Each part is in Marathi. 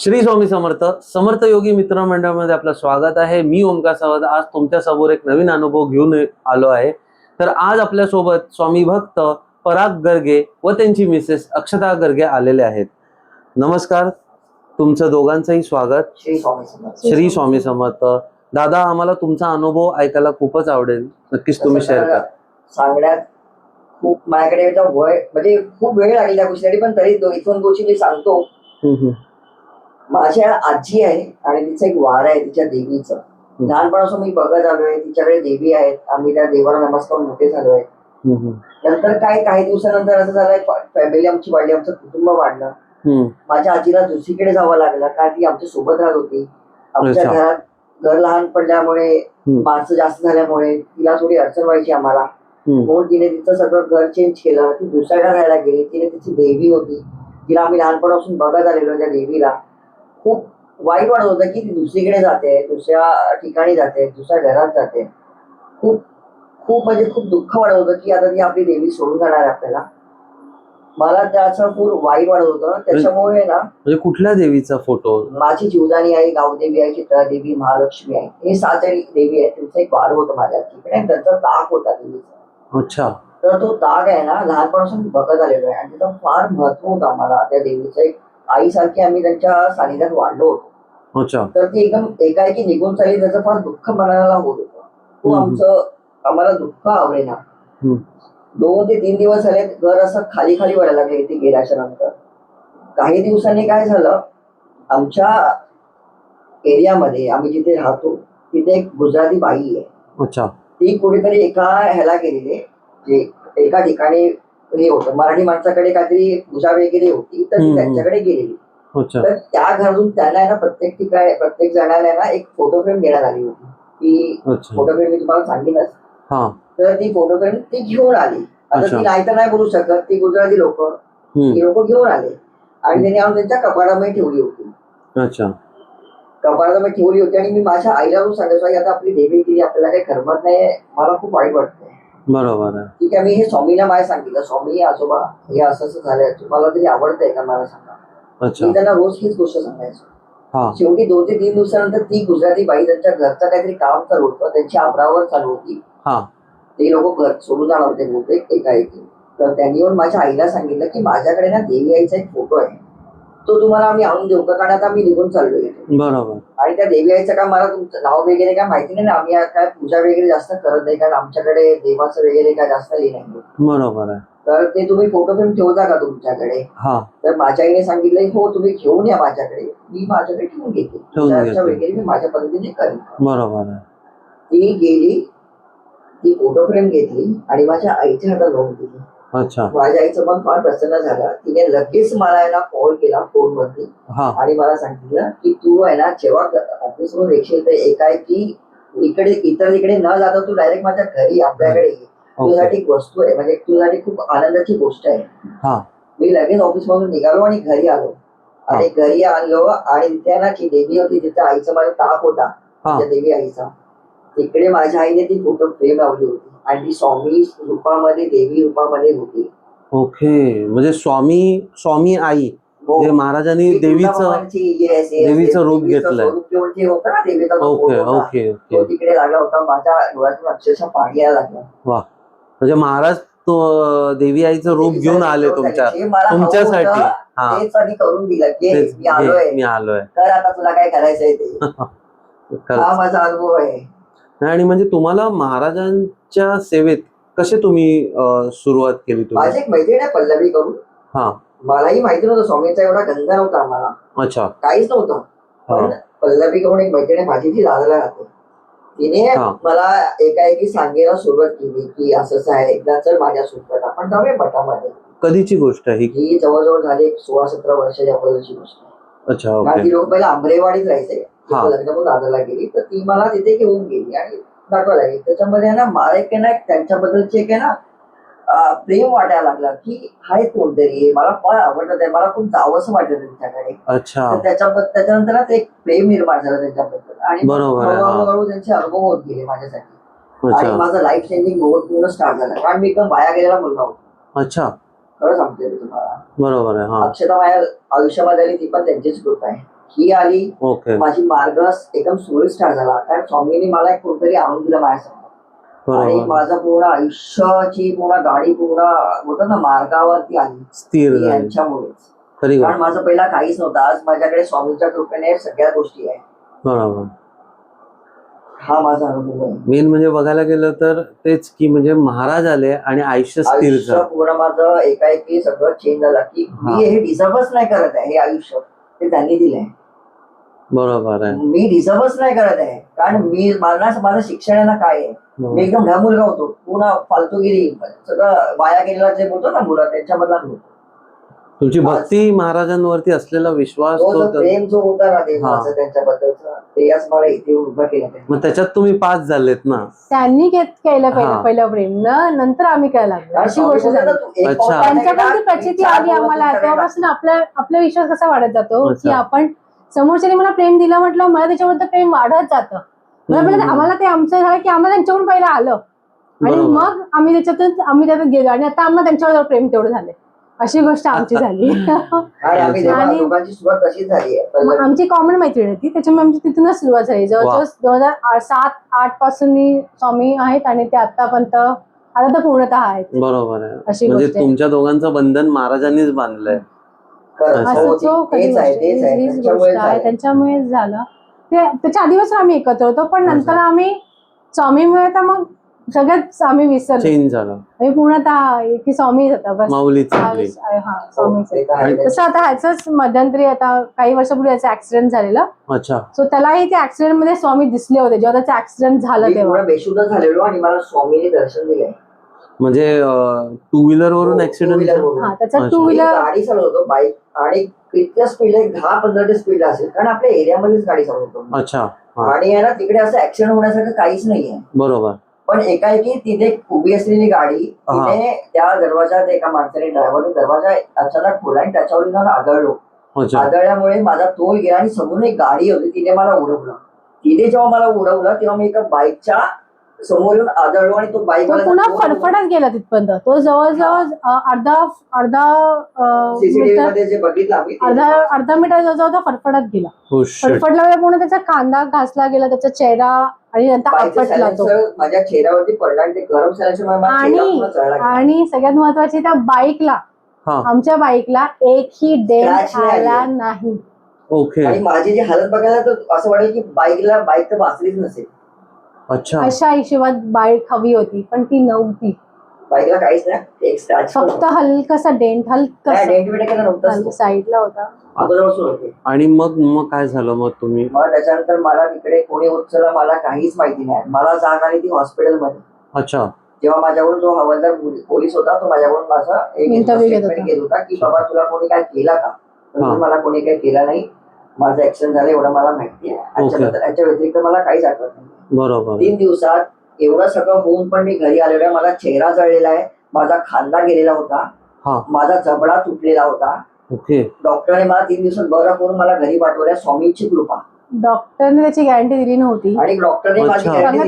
श्री स्वामी समर्थ समर्थ योगी मित्र मंडळामध्ये आपलं स्वागत आहे. मी ओमकार सावंत आज तुमच्यासमोर एक नवीन अनुभव घेऊन आलो आहे. तर आज आपल्यासोबत स्वामी भक्त पराग गर्गे व त्यांची मिसेस अक्षता गर्गे आलेले आहेत. नमस्कार. तुमचं दोघांचंही स्वागत. श्री स्वामी समर्थ. श्री स्वामी समर्थ. दादा आम्हाला तुमचा अनुभव ऐकायला खूपच आवडेल. नक्कीच तुम्ही शेअर करा. सांगण्यात खूप माझ्याकडे वय म्हणजे खूप वेळ लागली त्या गोष्टीसाठी पण तरी दोन गोष्टी मी सांगतो. माझ्या आजी आहे आणि तिचं एक वार आहे तिच्या देवीचं. लहानपणापासून मी बघत आलोय तिच्याकडे देवी आहेत. आम्ही त्या देवाला नमस्कार मोठे झालो आहे. नंतर काय काही दिवसानंतर असं झालंय फॅमिली आमची वाढली आमचं कुटुंब वाढलं. माझ्या आजीला दुसरीकडे जावं लागलं का ती आमच्यासोबत राहत होती. आमच्या. घरात घर लहान पडल्यामुळे. माणसं जास्त झाल्यामुळे तिला थोडी अडचण व्हायची आम्हाला. म्हणून तिने तिचं सगळं घर चेंज केलं. ती दुसऱ्याला राहायला गेली. तिने तिची देवी होती. तिला आम्ही लहानपणापासून बघत आलेलो त्या देवीला. खूप वाईट वाटत होतं की ती दुसरीकडे जाते दुसऱ्या ठिकाणी जाते दुसऱ्या घरात जाते. खूप खूप म्हणजे खूप दुःख वाटत होतं की आता ती आपली देवी सोडून जाणार आहे आपल्याला. मला त्याचं खूप वाईट वाटत होतं. त्याच्यामुळे ना म्हणजे कुठल्या देवीचा फोटो? माझी जीवदानी आहे गावदेवी आहे चित्रादेवी महालक्ष्मी आहे हे सात जणी देवी आहेत. त्यांचं एक वार होतं माझ्या तिकडे. त्यांचा ताक होता देवीचा. अच्छा. तर तो ताग आहे ना लहानपणापासून बघत आलेलो आहे. आणि त्याचं फार महत्त्व होतं आम्हाला त्या देवीचं एक आईसारखी आम्ही त्यांच्या सानिध्यात वाढलो होतो. अच्छा. तर ती एकदम एकाएकी निघून चालली त्याचं फार दुःख मनाला होत होतं. तो. आमचं आम्हाला दुःख आवडेना. दोन ते तीन दिवस झाले घर असं खाली खाली व्हायला लागले इथे गेल्याच्यानंतर काही दिवसांनी काय झालं आमच्या एरियामध्ये आम्ही जिथे राहतो तिथे एक गुजराती बाई आहे. अच्छा. ती कुठेतरी एका ह्याला गेलेली जे एका ठिकाणी हे होतं. मराठी माणसाकडे काहीतरी पूजा वगैरे होती तर ती. त्यांच्याकडे गेलेली. तर त्या घरातून त्यांना ना प्रत्येक ठिकाणी प्रत्येक जणाला ना एक फोटो फ्रेम देण्यात आली होती. ती फोटो फ्रेम मी तुम्हाला सांगेनच तर ती फोटो फ्रेम ती घेऊन आली. आता. ती नाही तर नाही बोलू शकत. ती गुजराती लोक. ती लोक घेऊन आले. आणि त्यांनी आणून त्यांच्या कपाडामध्ये ठेवली होती. अच्छा. कपाडामध्ये ठेवली होती आणि मी माझ्या आईला सांगायचो की आता आपली देवी गेली आपल्याला काही करमत नाही. मला खूप वाईट वाटतंय. बरोबर आहे. ठीक आहे मी हे स्वामीला माझ्या सांगितलं. स्वामी आजोबा हे असं असं झालंय. तुम्हाला तरी आवडतंय का मला सांगा? अच्छा. मी त्यांना रोज हीच गोष्ट सांगायचो. हा. शेवटी दोन ते तीन दिवसानंतर ती गुजराती बाई त्यांच्या घरचं काहीतरी काम चालू होतं. त्यांची आबरावर चालू होती. हा. ते लोक घर सोडून जाणार होते बहुतेक एकाएकी. तर त्यांनी येऊन माझ्या आईला सांगितलं की माझ्याकडे ना देवी आईचा एक फोटो आहे. तो तुम्हाला आम्ही आणून देऊ का? कारण आता आम्ही निघून चाललो इथे. बरोबर. आणि त्या देवी आईचं का मला तुमचं नाव वगैरे काय माहिती नाही ना? आम्ही काय पूजा वगैरे जास्त करत नाही कारण आमच्याकडे देवाचं वगैरे काय जास्त हे नाही. बरोबर आहे. तर ते तुम्ही फोटो फ्रेम ठेवता का तुमच्याकडे? हा. तर माझ्या आईने सांगितलं हो तुम्ही घेऊन या माझ्याकडे. मी माझ्याकडे ठेवून घेते. ठेवून. वगैरे मी माझ्या पद्धतीने करेन. बरोबर आहे. ती गेली ती फोटो फ्रेम घेतली आणि माझ्या आईच्या हातात लावून दिली. अच्छा. माझ्या आईचं मन फार प्रसन्न झालं. तिने लगेच मला ना कॉल केला फोनवरती. हा. आणि मला सांगितलं की तू आहे ना जेव्हा येशील तर एकाएकी इकडे इतर इकडे न जाता तू डायरेक्ट माझ्या घरी आपल्याकडे ये. तुझ्यासाठी एक वस्तू आहे. म्हणजे तुझ्यासाठी खूप आनंदाची गोष्ट आहे. हा. मी लगेच ऑफिस मधून निघालो आणि घरी आलो. आणि घरी आलो आणि तिथे ना जी देवी होती तिथे आईचा माझा ताप होता. त्या देवी आईचा. तिकडे माझ्या आईने ती फोटो फ्रेम लावली होती. आणि स्वामी रूपामध्ये देवी रूपामध्ये होती. ओके. म्हणजे स्वामी स्वामी आई हो. जे महाराजांनी देवीचं देवीचं. रूप घेतलंय. जो ओके ओके ओके. तिकडे लागला होता माझ्या डोळ्यातून अक्षरशः पाणी यायला लागलं. म्हणजे महाराज तो देवी आईचं रूप घेऊन आले तुमच्या तुमच्यासाठी. हा. करून दिलं की मी आलोय. तर आता तुला काय करायचंय ते. हा माझा अनुभव आहे. आणि म्हणजे तुम्हाला महाराजांच्या सेवेत कसे तुम्ही सुरुवात केली तुम्ही? माझी एक मैत्रीण आहे पल्लवी करून हा. मलाही माहिती नव्हतं स्वामींचा एवढा गंध नव्हता आम्हाला. अच्छा. काहीच नव्हतं. हा. पण पल्लवी करून एक मैत्रीण आहे माझी ती दादाला राहते. तिने हा. मला एकाएकी सांगायला सुरुवात केली की असं असं आहे एकदा चल माझ्या सोबत. आपण जाऊया मठामध्ये. कधीची गोष्ट आहे ही? ही जवळजवळ झाली एक सोळा सतरा वर्षाच्या अगोदरची गोष्ट. अच्छा कारण ओके ती लोक पहिला आंबरेवाडीत राहायचे. हा. लग्न दादाला गेली तर ती मला तिथे घेऊन गेली आणि दाखवायला गेली. त्याच्यामध्ये आहे ना मला एक आहे ना त्यांच्याबद्दलचे एक आहे ना अं, प्रेम वाटायला लागला की हाय कोणतरी मला फार आवडत आहे मला खूप जावंसं वाटतं त्यांच्याकडे. अच्छा. तर त्याच्याबद्दल त्याच्यानंतर ना ते एक प्रेम निर्माण झालं त्यांच्याबद्दल. आणि बरोबर आहे, हा. हळूहळू त्यांचे अनुभव होत गेले माझ्यासाठी. आणि अच्छा माझं लाईफ चेंजिंग मोड पूर्ण स्टार्ट झालं. कारण मी एकदम वाया गेलेला मुलगा होतो. अच्छा. खरं सांगते मी तुम्हाला. बरोबर आहे हा. अक्षता माझ्या आयुष्यामध्ये आली ती पण त्यांचीच कृपा आहे. ही आली. ओके माझी मार्ग एकदम सुरळीत झाला. कारण स्वामींनी मला एक कोणतरी आणून दिलं माझ्यासमोर. आणि माझं पूर्ण आयुष्याची पूर्ण गाडी पूर्ण बोलतात ना मार्गावरती आली. खरी कारण माझं पहिला काहीच नव्हतं. आज माझ्याकडे स्वामींच्या कृपेने सगळ्या गोष्टी आहे बरोबर. हा माझा अनुभव आहे. मेन म्हणजे बघायला गेलं तर तेच की म्हणजे महाराज आले आणि आयुष्य स्थिर झालं. पूर्ण माझं एकाएकी सगळं चेंज झालं की हा. मी हे डिझर्वच नाही करत आहे हे आयुष्य. ते त्यांनी दिलंय. बरोबर आहे. मी डिझर्वच नाही करत आहे. कारण मी मला माझं शिक्षण आहे ना काय आहे? मी बरोबर. एकदम ढा मुलगा होतो. पूर्ण फालतूगिरी. सगळं वाया गेलेला जे बोलतो ना मुलं त्यांच्यामधला मी. तुमची भक्ती महाराजांवरती असलेला विश्वास तो जो प्रेम जो होता ना देवाचा त्यांच्याबद्दलचा ते मला इथे उभं केलं त्यांनी. मग त्याच्यात तुम्ही पास झालेत ना? त्यांनी घेत केलं पहिलं हा. पहिलं प्रेम. न नंतर आम्ही करायला लागलो. अशी गोष्ट झाली. त्यांच्याकडून प्रचिती आली आम्हाला. तेव्हापासून आपला आपला विश्वास कसा वाढत जातो? अच्छा. की आपण समोरच्याने मला प्रेम दिलं म्हटलं मला त्याच्याबद्दल प्रेम वाढत जातं. मला. आम्हाला ते आमचं झालं की आम्हाला त्यांच्याकडून पहिलं आलं. आणि. मग आम्ही त्याच्यातून आम्ही त्याच्यात गेलो आणि आता आम्हाला त्यांच्यावर प्रेम तेवढं झाले अशी गोष्ट आमची झाली. आणि आमची कॉमन मैत्रीण होती त्याच्यामुळे आमची तिथूनच सुरुवात झाली. जवळजवळ दोन हजार सात आठपासून मी स्वामी आहेत आणि ते आतापर्यंत आता तर पूर्णतः आहेत. बरोबर आहे. अशी म्हणजे. तुमच्या दोघांचं बंधन महाराजांनीच बांधलंय. त्याच्यामुळे आहे झालं. त्यांच्यामुळेच झालं. ते त्याच्या आधीपासून आम्ही एकत्र होतो पण. नंतर आम्ही स्वामीमुळे तर मग सगळ्याच आम्ही विसरलो. झालं. पूर्णतः की स्वामीच होता बस. हा हा हो. तसं आता ह्याच मध्यंतरी आता काही वर्षापूर्वी याचा ऍक्सिडेंट झालेला. अच्छा. सो त्यालाही त्या ऍक्सिडेंटमध्ये स्वामी दिसले होते. जेव्हा त्याचा ऍक्सिडेंट झालं तेव्हा. बेशुद्ध झालेलो आणि मला स्वामीने दर्शन दिलंय. म्हणजे टू व्हीलर वरून हो, ऍक्सिडेंट वरून. हा त्याचा. टू व्हीलर गाडी चालवतो बाईक आणि कितक्या स्पीड एक दहा पंधराच्या स्पीड असेल कारण आपल्या एरियामध्येच गाडी चालवतो. अच्छा हा. आणि आहे ना तिकडे असं ऍक्सिडेंट होण्यासारखं काहीच नाहीये. बरोबर. पण एकाएकी तिथे उभी असलेली गाडी तिने त्या दरवाजात एका माणसाने ड्रायव्हरने दरवाजा अचानक खोला आणि त्याच्यावर जाऊन आदळलो. आदळल्यामुळे माझा तोल गेला आणि समोरून एक गाडी होती तिने मला उडवलं. तिने जेव्हा मला उडवलं तेव्हा मी एका बाईकच्या समोर येऊन आदळलो आणि तो बाईक तो पुन्हा फडफडत गेला तिथपर्यंत. तो जवळजवळ अर्धा अर्धा अ, सीसीटीव्ही मीटरमध्ये जे बघितलं आम्ही ते- अर्धा अर्धा मीटर जवळ तो फडफडत गेला. हो shit. फडफडला वेळ पूर्ण त्याचा कांदा घासला गेला त्याचा चेहरा आणि नंतर बाईकचं आपटला तो. silencer माझ्या चेहऱ्यावरती पडला आणि ते गरम आणि-. आणि सगळ्यात महत्वाची त्या बाईकला हा. आमच्या बाईकला एकही डेंट Scratch नाही आला. आली. नाही. ओके आणि माझी जी हालत बघायला तर असं वाटेल की बाईकला बाईक तर वाचलीच नसेल. अच्छा. अशा हिशोबात बाईक हवी होती पण ती नव्हती. बाईकला काहीच नाही. एक स्क्रॅच फक्त हलकसा डेंट हलकसा डेंटिमेट केलं नव्हतं साईडला होता. अगोदरपासून होते. आणि मग मग काय झालं मग तुम्ही? मग त्याच्यानंतर मला तिकडे कोणी उचललं मला काहीच माहिती नाही. मला जाग आली ती हॉस्पिटलमध्ये. अच्छा. जेव्हा माझ्याकडून जो हवालदार पोली- पोलीस होता तो माझ्याकडून माझा एक Interview घेत होता. घेत होता की बाबा तुला कोणी काय केला का? तर हा. मला कोणी काही केला नाही. माझं ऍक्सिडेंट झालं एवढं मला माहिती आहे. याच्याबद्दल- याच्या व्यतिरिक्त मला काहीच आठवत नाही. बरोबर. तीन दिवसात एवढं सगळं होऊन पण मी घरी आलेलो आहे. माझा चेहरा जळलेला आहे. माझा खांदा गेलेला होता. हा. माझा जबडा तुटलेला होता. ओके. डॉक्टरने मला तीन दिवसात बरं करून मला घरी पाठवल्या स्वामींची कृपा. डॉक्टरने त्याची गॅरंटी दिली नव्हती. आणि डॉक्टरने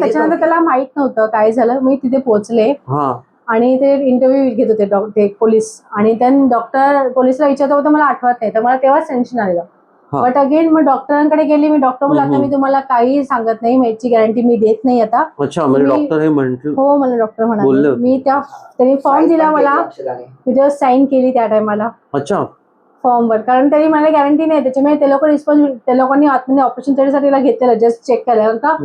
त्याच्यानंतर. त्याला माहीत नव्हतं काय झालं. मी तिथे पोहोचले. हा. आणि ते इंटरव्ह्यू घेत होते ते पोलीस. आणि त्यांनी डॉक्टर पोलिसला विचारत होतं मला आठवत नाही. तर मला तेव्हाच टेन्शन आलेलं. बट अगेन मग डॉक्टरांकडे गेली मी डॉक्टर बोलला आता. मी तुम्हाला काही सांगत नाही याची गॅरंटी मी देत नाही आता अच्छा म्हणजे डॉक्टर हे म्हंटल हो मला डॉक्टर म्हणाले. मी त्या त्यांनी फॉर्म दिला मला. मी तेव्हा साईन केली त्या टायमाला अच्छा फॉर्मवर कारण तरी मला गॅरंटी नाही त्याच्यामुळे ते लोक रिस्पॉन्सिबिलिटी त्या लोकांनी आतमध्ये ऑपरेशन त्याच्यासाठी तिला घेतलेलं जस्ट चेक केलं कारण का.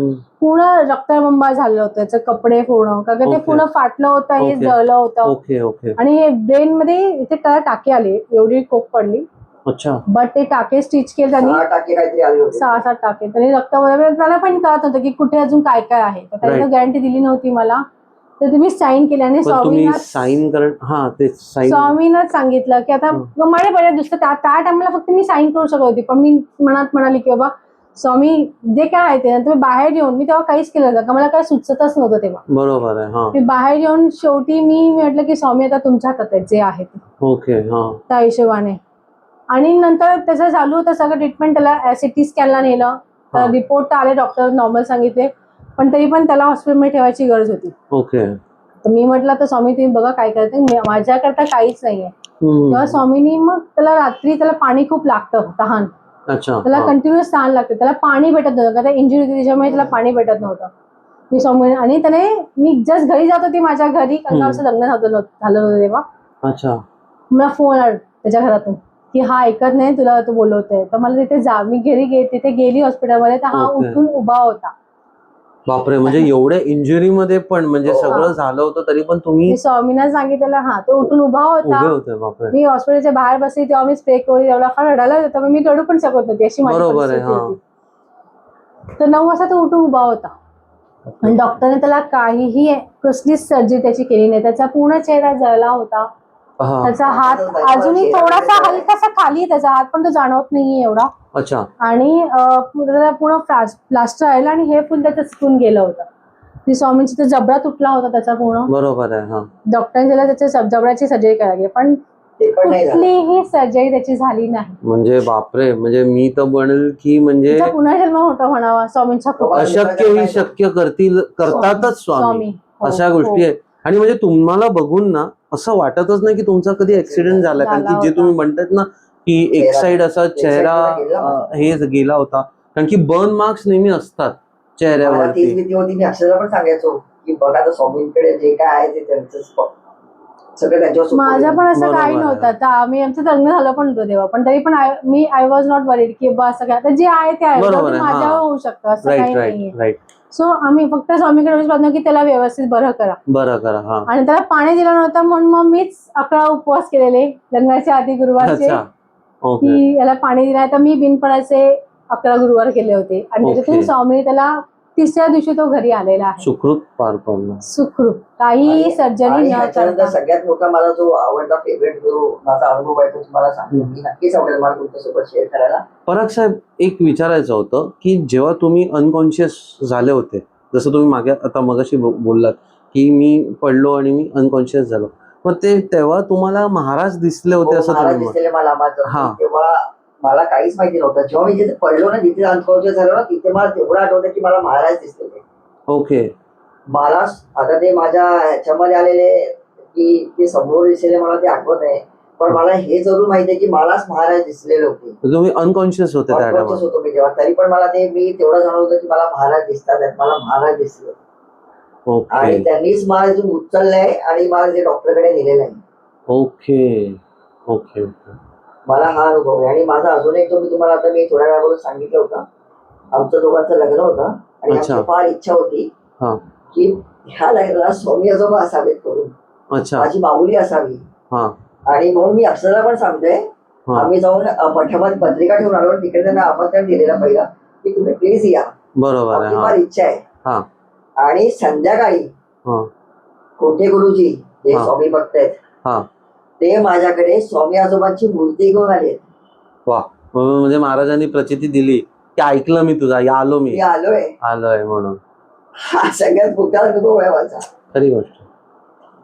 पूर्ण रक्तबंबाळ झालं होतं त्याचे कपडे पूर्ण कारण का ते. पूर्ण फाटलं होतं हे. जळलं होतं ओके ओके आणि हे ब्रेन मध्ये इथे त्याला टाके आले एवढी कोक पडली अच्छा. बट ते टाके स्टिच केले त्यांनी सहा टाके काहीतरी आले होते. सहा सात टाके. त्यांनी रक्त वगैरे त्याला पण कळत होतं की कुठे अजून काय काय आहे. तर त्यांनी Right. गॅरंटी दिली नव्हती मला. तर तुम्ही साईन केली आणि पण तुम्ही स्वामींना साईन कर हा ते साईन स्वामीनंच सांगितलं की आता हं. मला पहिले दुसरं त्या त्या टायमाला फक्त मी साईन करू शकत होती. पण मी मनात म्हणाली की बाबा स्वामी जे काय आहे ते. तुम्ही बाहेर येऊन मी तेव्हा काहीच केलं नव्हतं. का मला काही सुचतच नव्हतं तेव्हा. बरोबर आहे हा. मी बाहेर येऊन शेवटी मी म्हटलं की स्वामी आता तुमच्या हातात आहेत जे आहे ते. ओके हा. त्या हिशोबाने. आणि नंतर त्याचं चालू होतं सगळं ट्रीटमेंट त्याला सिटी स्कॅनला नेलं. तर रिपोर्ट आले डॉक्टर नॉर्मल सांगितले. पण तरी पण त्याला हॉस्पिटलमध्ये ठेवायची गरज होती. ओके. तर मी म्हटलं तर स्वामी तुम्ही बघा काय करते. माझ्याकरता काहीच नाहीये. तेव्हा स्वामीनी मग त्याला रात्री त्याला पाणी खूप लागतं तहान. त्याला. कंटिन्युअस तहान लागते. त्याला पाणी भेटत नव्हतं. का इंजुरी होती त्याच्यामुळे त्याला पाणी भेटत नव्हतं. मी स्वामी आणि त्याने मी जस्ट घरी जात होती माझ्या घरी. कारण लग्न झालं नव्हतं- झालं नव्हतं तेव्हा. अच्छा. मला फोन आला त्याच्या घरातून. की हा ऐकत नाही तुला तो बोलवतोय. तर मला तिथे जा मी घरी गे तिथे गेली हॉस्पिटलमध्ये तर हा Okay. उठून उभा होता. बापरे म्हणजे एवढ्या इंजुरी मध्ये पण म्हणजे हो. सगळं झालं होतं तरी पण तुम्ही मी स्वामींना सांगितलेलं हा तो उठून उभा होता. उभे होते बापरे. मी हॉस्पिटलच्या बाहेर बसली तेव्हा मी स्प्रे करून एवढा फार रडायला होता पण मी रडू पण शकत नव्हती अशी माझी बरोबर आहे, परिस्थिती हा. होती. तर नऊ वाजता तो उठून उभा होता. आणि डॉक्टरने त्याला काहीही कसलीच सर्जरी त्याची केली नाही. त्याचा पूर्ण चेहरा जळला होता. त्याचा हात अजूनही थोडासा हलकासा खाली आहे त्याचा हात पण तो जाणवत नाहीये एवढा. अच्छा. आणि पूर्ण प्लास्टर राहिलं आणि हे फुल त्याचं सुटून गेलं होतं. ती स्वामींची तर जबडा तुटला होता त्याचा पूर्ण. बरोबर आहे हा. डॉक्टरांनी त्याला त्याच्या जब- जबड्याची सर्जरी लागली पण कुठलीही सर्जरी त्याची झाली नाही. म्हणजे बापरे म्हणजे मी तर म्हणेल की म्हणजे तिचा पुनर्जन्म होता म्हणावा स्वामींच्या कृपेने. अशक्य ही शक्य करतील करतातच स्वामी. हो, अशा हो. गोष्टी आहेत. आणि म्हणजे तुम्हाला बघून ना असं वाटतच नाही की तुमचा कधी ऍक्सिडेंट झाला. कारण की जे. तुम्ही म्हणतात ना की एक साइड असा चेहरा हे गेला होता. कारण की बर्न मार्क्स नेहमी असतात भीती होती मी अक्षरला पण सांगायचो की बघा आता स्वामींकडे जे काय आहे ते त्यांचं सगळं त्यांच्यावर सोपवलं. माझं पण असं काही. नव्हतं. तर आम्ही आमचं लग्न झालं पण होतं तेव्हा. पण तरी पण मी आय वॉज नॉट वरीड की बा असं काय. आता जे आहे ते आहे. माझ्यावर. होऊ शकतं. असं काही राईट सो आम्ही फक्त स्वामीकडे एवढंच प्रार्थना की त्याला व्यवस्थित बरं करा. बरं करा हा. आणि त्याला पाणी दिलं नव्हतं म्हणून मग मीच अकरा उपवास केलेले लग्नाच्या आधी गुरुवारचे अच्छा. ओके. की याला पाणी दिलं तर मी बिनपणाचे अकरा गुरुवार केले होते. आणि. त्याच्यातून स्वामीने त्याला तिसऱ्या दिवशी तो घरी आलेला आहे. सुखरूप पार पडला. सुखरूप. काही आणि- सर्जरी न ह्याच्यानंतर करता. सगळ्यात मोठा मला जो आवडता फेवरेट जो माझा अनुभव आहे तो तुम्हाला सांगतो. मी नक्कीच आवडेल मला तुमच्यासोबत शेअर करायला. पराग साहेब एक विचारायचं होतं की जेव्हा तुम्ही अनकॉन्शियस झाले होते जसं तुम्ही मागे आता मगाशी बो- बोललात की मी पडलो आणि मी अनकॉन्शियस झालो. मग ते तेव्हा तुम्हाला महाराज दिसले होते हो, असं महाराज तुम्ही म्हण- दिसलेले मला माझं. हा. तेव्हा मला काहीच माहिती नव्हतं. जेव्हा मी जिथे पडलो ना जिथे अनकॉन्शियस झालो ना तिथे मला तेवढं आठवतं की मला महाराज दिसलेले ओके. मला आता ते माझ्या ह्याच्यामध्ये आलेले की ते समोर दिसलेले मला ते आठवत आहे पण मला हे जरूर माहिती आहे की मलाच महाराज दिसलेले होते. तर तुम्ही अनकॉन्शियस होते त्या Unconscious टायमाला होतो मी तेव्हा. तरी पण मला ते मी तेवढं जाणवतं की मला महाराज दिसतात आहेत, मला महाराज दिसले. आणि ओके त्यांनीच मला इथून उचललंय आणि मला ते डॉक्टरकडे नेलेलं आहे. ओके. Okay okay. मला हा अनुभव आहे. आणि माझा अजून एक जो मी तुम्हाला आता मी थोड्या वेळाबरोबर सांगितलं होतं. आमचं दोघांचं लग्न होतं. आणि. आमची फार इच्छा होती हा. की ह्या लग्नाला स्वामी आजोबा असावेत करून. माझी माऊली असावी. आणि म्हणून मी अक्षरला पण सांगतोय हा. आम्ही जाऊन मठामध्ये पत्रिका ठेवून आलो. तिकडे त्यांना आमंत्रण दिलेलं पहिला की तुम्ही प्लीज या. बरोबर हा. फार इच्छा हा. आहे आणि संध्याकाळी कोठे गुरुजी? हा. स्वामी भक्त आहेत हा. ते माझ्याकडे स्वामी आजोबांची मूर्ती घेऊन आले वा म्हणजे महाराजांनी प्रचिती दिली की ऐकलं मी तुझा या आलो मी मी आलोय आलोय म्हणून हा सगळ्यात मोठा अनुभव आहे माझा खरी गोष्ट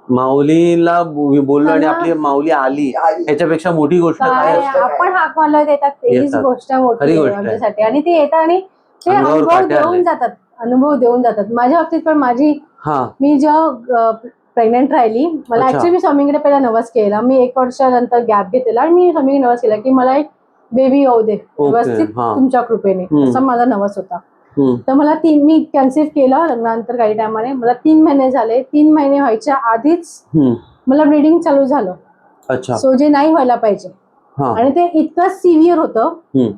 माऊलीला बो- बोललो आणि हा. आपली माऊली आली आली. ह्याच्यापेक्षा मोठी गोष्ट काय काय? आपण हाक मारलं येतात हीच येतात. गोष्ट मोठी खरी आहे गोष्ट आहे. आमच्यासाठी आणि ते येतात आणि ते अंगावर अनुभव आले. देऊन जातात अनुभव देऊन जातात माझ्या बाबतीत पण माझी हा मी जेव्हा प्रेग्नेंट राहिली मला अच्छा. ऍक्च्युली स्वामींकडे पहिला नवस केला मी एक वर्षानंतर गॅप घेतलेला आणि मी स्वामींकडे नवस केला की मला एक बेबी येऊ दे व्यवस्थित हा. तुमच्या कृपेने हम्म. असा माझा नवस होता हम्म. तर मला तीन मी कन्सिव्ह केलं लग्नानंतर काही टायमाने मला तीन महिने झाले तीन महिने व्हायच्या आधीच हम्म. मला ब्लिडिंग चालू झालं अच्छा सो जे नाही व्हायला पाहिजे हा आणि ते इतकं सिव्हिअर होतं हम्म.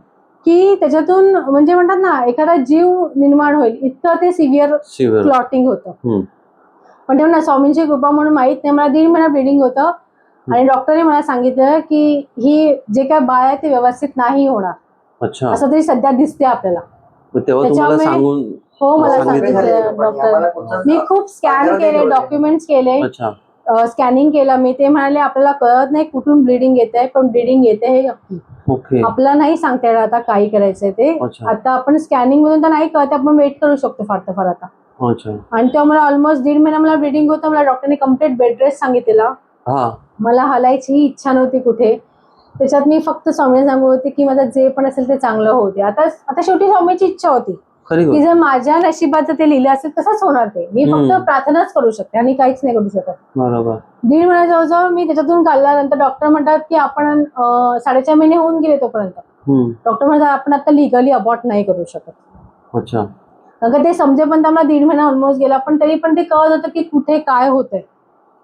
की त्याच्यातून म्हणजे म्हणतात ना एखादा जीव निर्माण होईल इतकं ते सिव्हिअर शिवर क्लॉटिंग होतं हम्म. पण तेव्हा ना स्वामींची कृपा म्हणून माहीत नाही. मला दीड महिना ब्लिडिंग होतं. आणि डॉक्टरने मला सांगितलं की ही जे काय बाळ आहे ते व्यवस्थित नाही होणार. अच्छा. असं तरी सध्या दिसते आपल्याला. मग तेव्हा तुम्हाला त्याच्यामुळे- सांगून हो मला सांगितलं? डॉक्टर मी खूप स्कॅन केले डॉक्युमेंट्स केले. अच्छा. स्कॅनिंग केलं. मी ते म्हणाले आपल्याला कळत नाही कुठून ब्लिडिंग येत आहे पण ब्लिडिंग येते हे नक्की. आपल्याला नाही सांगता येणार आता काही करायचंय ते. आता आपण स्कॅनिंग मधून तर नाही कळत आपण वेट करू शकतो फार तर फार आता. अच्छा आणि तेव्हा मला ऑलमोस्ट दीड महिना मला ब्लिडिंग होतं मला डॉक्टरने कंप्लीट बेड रेस्ट सांगितलेला. हा. मला हलायची इच्छा नव्हती कुठे. त्याच्यात मी फक्त स्वामीला सांगू होते की माझं जे पण असेल ते चांगलं होते आता आता शेवटी स्वामीची इच्छा होती. की जर माझ्या नशिबात जर ते लिहिलं असेल तसंच होणार ते. मी. फक्त प्रार्थनाच करू शकते आणि काहीच नाही करू शकत. बरोबर. दीड महिना जवळजवळ मी त्याच्यातून काढल्यानंतर डॉक्टर म्हणतात की आपण साडेचार महिने होऊन गेले तोपर्यंत. डॉक्टर म्हणतात आपण आता लिगली अबॉर्ट नाही करू शकत. अच्छा. अगं ते समजेपर्यंत आम्हाला दीड महिना ऑलमोस्ट गेला पण तरी पण ते कळत होतं की कुठे काय होतंय.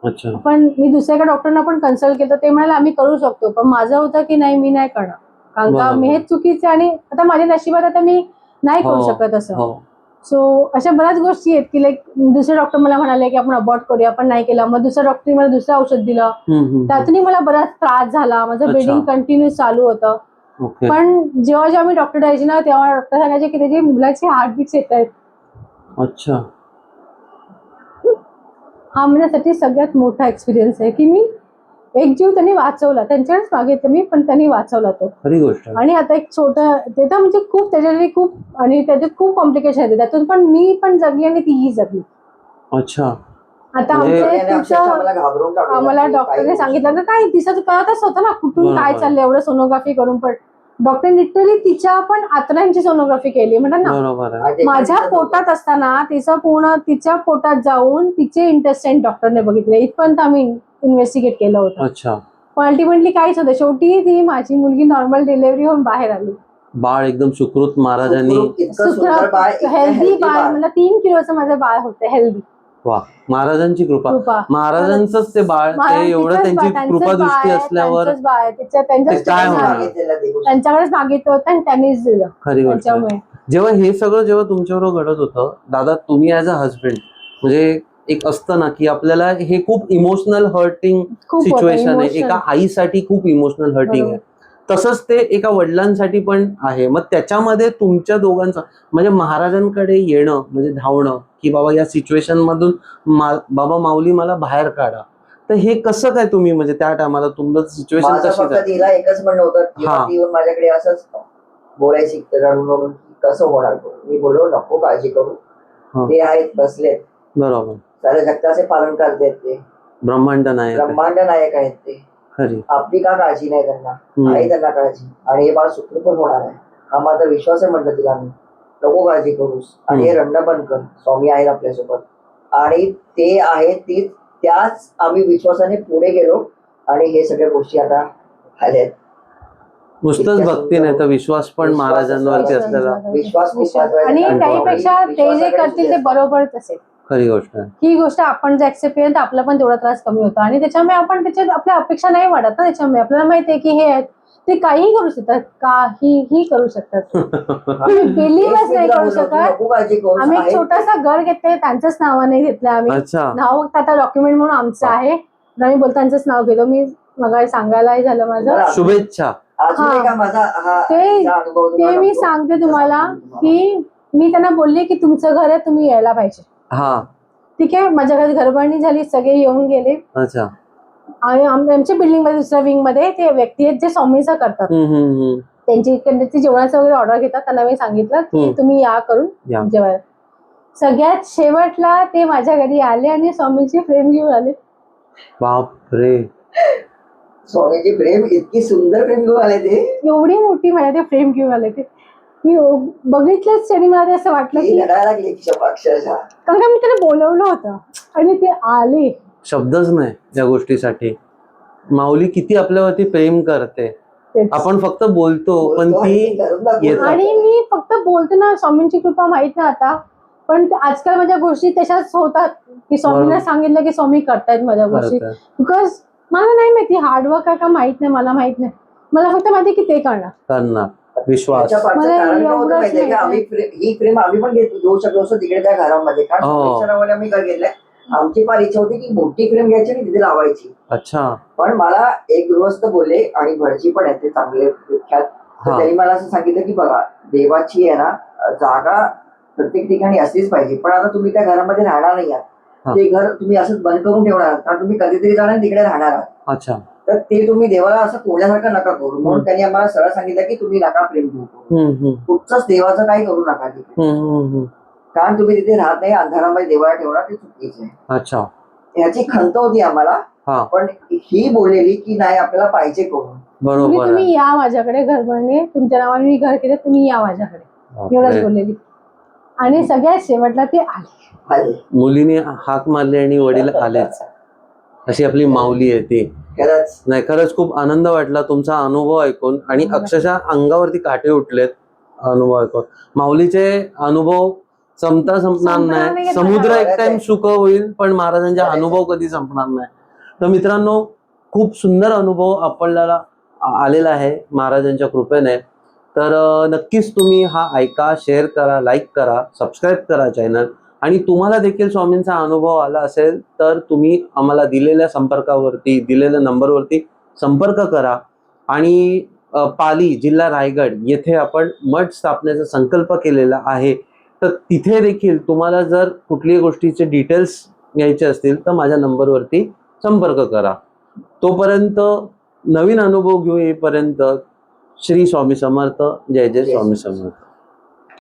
अच्छा. पण मी दुसऱ्या एका डॉक्टरना पण कन्सल्ट केलं ते म्हणाले आम्ही करू शकतो पण माझं होतं की नाही मी नाही करणार. कारण का बरोबर. मी हे चुकीचे आणि आता माझ्या नशिबात आता मी नाही करू हो, शकत असं. हो. सो अशा बऱ्याच गोष्टी आहेत की लाईक दुसरे डॉक्टर मला म्हणाले की आपण अबॉर्ट करूया पण नाही केला. मग दुसऱ्या डॉक्टरने मला दुसरं औषध दिलं. हम्म, हम्म, हम्म. त्यातूनही मला बराच त्रास झाला. माझं अच्छा. ब्लिडिंग कंटिन्यू चालू होतं. पण जेव्हा जेव्हा मी डॉक्टर जायची ना तेव्हा डॉक्टर सांगायचे की त्याची मुलाची हार्टबीट्स येत आहेत. अच्छा. हा माझ्यासाठी सगळ्यात मोठा एक्सपिरियन्स आहे की मी एक जीव त्यांनी वाचवला. त्यांच्याकडेच मागितलं मी पण त्यांनी वाचवला तो. खरी गोष्ट आहे. आणि आता एक छोटं ते तर म्हणजे खूप त्याच्यासाठी खूप आणि त्याच्यात खूप कॉम्प्लिकेशन येते. त्यातून पण मी पण जगली आणि तीही जगली. अच्छा. आता म्हणजे- आमचे त्याने अक्षरशः तिचं आम्हाला घाबरवून टाकलेलं आम्हाला की काही डॉक्टरने सांगितलं का काय दिसत कळतच होतं ना कुठून काय. चाललंय? एवढं सोनोग्राफी करून पण डॉक्टर लिटरली तिच्या पण आतड्यांची सोनोग्राफी केली म्हणतात ना बरोबर आहे. माझ्या. पोटात असताना तिचं पूर्ण तिच्या पोटात जाऊन तिचे इंटेस्टाईन डॉक्टरने बघितले. इथपर्यंत आम्ही इन्व्हेस्टिगेट केलं होतं. अच्छा. पण अल्टिमेटली काहीच होतं. शेवटी ती माझी मुलगी नॉर्मल डिलिव्हरी होऊन बाहेर आली. बाळ एकदम सुकृत महाराजांनी सुखरूप, हेल्दी बाळ बाळ. मला तीन किलोचं माझं बाळ होतं हेल्दी वा महाराजांची कृपा कृपा महाराजांचंच ते बाळ ते एवढं त्यांची त्यांचंच कृपा बाळ दृष्टी आहे, असल्यावर त्यांचंच बाळ आहे. तिच्या- त्यांच्याच ते काय ठिकाणी होणार? आहे. सांगितलेलं. त्यांच्याकडेच मागितलं होतं आणि त्यांनीच दिलं खरी गोष्ट आहे. त्याच्यामुळे जेव्हा हे सगळं जेव्हा तुमच्याबरोबर घडत होतं दादा तुम्ही ऍज अ हजबंड म्हणजे एक असतं ना की आपल्याला हे खूप इमोशनल हर्टिंग खूप होतं सिच्युएशन आहे emotional. एका आईसाठी खूप इमोशनल हर्टिंग आहे तसंच ते एका वडिलांसाठी पण आहे. मग त्याच्यामध्ये तुमच्या दोघांचं म्हणजे महाराजांकडे येणं म्हणजे धावणं की बाबा या सिच्युएशन मधून मा- बाबा माऊली मला बाहेर काढा. तर हे कसं काय तुम्ही म्हणजे त्या टायमाला तुमचं सिच्युएशन काय तिला एकच म्हणणं होतं माझ्याकडे असंच बोलायची कसं होणार मी बोललो नको काळजी. करू. ते आहेत बसलेत. बरोबर. सारे जगताचे पालन करतात ते. ब्रह्मांड नाही ब्रह्मांड नायक आहेत ते. खरी. आपली का काळजी नाही त्यांना. आहे त्यांना काळजी. आणि हे बाळ सुखरूप होणार आहे. हा माझा विश्वास आहे म्हटलं तिला मी. नको काळजी करूस. आणि हे रडणं बंद कर. स्वामी आहेत आपल्यासोबत. आणि ते आहेत ती त्याच आम्ही विश्वासाने पुढे गेलो. आणि हे सगळ्या गोष्टी आता आल्या आहेत. नुसतंच भक्ती नाही तर विश्वास पण महाराजांवरती असला असलेला. विश्वास आणि आहे. त्याहीपेक्षा ते जे करतील ते. बरोबरच असेल. खरी गोष्ट आहे. ही गोष्ट आपण जे ऍक्सेप्ट केलं तर आपला पण तेवढा त्रास कमी होतो. आणि त्याच्यामुळे आपण त्याच्यात आपल्या अपेक्षा नाही वाढत ना त्याच्यामुळे. आपल्याला माहिती आहे की हे आहेत ते काहीही करू शकतात काहीही करू शकतात. तुम्ही मी नाही करू शकत. आम्ही एक छोटासा घर घेतलंय त्यांचंच नावाने घेतलं आम्ही. अच्छा. नाव फक्त आता डॉक्युमेंट म्हणून आमचं आहे. तर आम्ही बोलतो त्यांचंच नाव घेतो. मी मग सांगायलाही झालं माझं. शुभेच्छा. हा. हा. ते- ते मी सांगतो. सांगते तुम्हाला. की मी त्यांना बोलले की तुमचं घर आहे तुम्ही यायला पाहिजे. हा. ठीक आहे माझ्या घरात घरभरणी झाली सगळे येऊन गेले. अच्छा. आणि आम- आमच्या बिल्डिंगमध्ये दुसऱ्या विंगमध्ये ते व्यक्ती आहेत जे स्वामीचं करतात. हम्म, हम्म, हम्म. त्यांची त्यांची जेवणाचं वगैरे ऑर्डर घेतात त्यांना मी सांगितलं की हम्म. तुम्ही या करून या. जेवायला. सगळ्यात शेवटला ते माझ्या घरी आले आणि स्वामीची फ्रेम घेऊन आले. बाप रे स्वामीची प्रेम इतकी सुंदर प्रेम घेऊन आले ते. एवढी मोठी माझ्या ते फ्रेम घेऊन आले ते. मी बघितलंच त्यांनी मला ते असं वाटलं की लागली अक्षरशः कारण का मी त्याला बोलवलं होतं आणि ते आले शब्दच नाही या गोष्टीसाठी माऊली किती आपल्यावरती प्रेम करते तेच. आपण फक्त बोलतो पण ती. येतात. आणि मी फक्त बोलते ना स्वामींची कृपा माहीत ना आता पण ते आजकाल माझ्या गोष्टी तशाच होतात की स्वामींना बरोबर. सांगितलं की स्वामी करतायत माझ्या गोष्टी करतात. बिकॉज मला नाही माहिती हार्डवर्क आहे का माहीत नाही मला माहीत नाही मला फक्त माहिती की ते करणार करणार विश्वास. त्याच्या पाठचं मला कारण काय होतं एवढंच माहितीये का? माहिती आम्ही फ्रे- ही प्रेम आम्ही पण घेत. घेऊ शकलो असतो तिकडे त्या घरामध्ये. कारण हो. आम्ही घर घेतलंय आमची फार इच्छा होती की मोठी फ्रेम घ्यायची आणि तिथे लावायची. अच्छा. पण मला एक गृहस्थ बोलले आणि भटजी पण आहेत ते चांगले विख्यात. तर हा. त्यांनी मला असं सांगितलं की बघा देवाची आहे ना जागा प्रत्येक ठिकाणी असलीच पाहिजे. पण आता तुम्ही त्या घरामध्ये राहणार नाही हा. आहात ते घर तुम्ही असंच बंद करून ठेवणार आहात. कारण तुम्ही कधीतरी जाणार आणि तिकडे राहणार आहात. अच्छा. तर ते तुम्ही देवाला असं कोण्यासारखं नका करू. म्हणून त्यांनी आम्हाला सरळ सांगितलं की तुम्ही नका प्रेम हम्म, कुठचंच देवाचं काही करू नका तिथे. हम्म, हम्म, हम्म. कारण तुम्ही तिथे राहत नाही अंधारामध्ये देवाला ठेवणार ते चुकीचं आहे. अच्छा. ह्याची खंत होती आम्हाला. पण ही बोललेली की नाही आपल्याला पाहिजे करून तुम्ही बरोबर. तुम्ही या माझ्याकडे घर बनणे तुमच्या नावाने मी घर केलं तुम्ही या माझ्याकडे. एवढंच. बोललेली. आणि सगळ्यात शेवटला ते आले. मुलीने हाक मारली आणि वडील आलेच. अशी आपली माऊली आहे ती. नाही खरंच खूप आनंद वाटला तुमचा अनुभव ऐकून आणि मला- अक्षरशः अंगावरती काटे उठलेत अनुभव ऐकून. माऊलीचे अनुभव संपता संपणार नाही. समुद्र एक. टाइम सुख होईल पण महाराजांचे. अनुभव कधी संपणार नाही. तर मित्रांनो खूप सुंदर अनुभव आपल्याला आलेला आहे महाराजांच्या कृपेने. तर नक्कीच तुम्ही हा ऐका शेअर करा लाईक करा सबस्क्राईब करा चॅनल आणि तुम्हाला देखील स्वामींचा अनुभव आला असेल तर तुम्ही आम्हाला दिलेल्या संपर्कावरती दिलेल्या नंबरवरती संपर्क करा. आणि पाली जिल्हा रायगड येथे आपण मठ स्थापनेचा संकल्प केलेला आहे. तर तिथे देखील तुम्हाला जर कुठल्याही गोष्टीचे डिटेल्स घ्यायचे असतील तर माझ्या नंबरवरती संपर्क करा. तोपर्यंत नवीन अनुभव घेऊ येईपर्यंत श्री स्वामी समर्थ जय जय स्वामी समर्थ.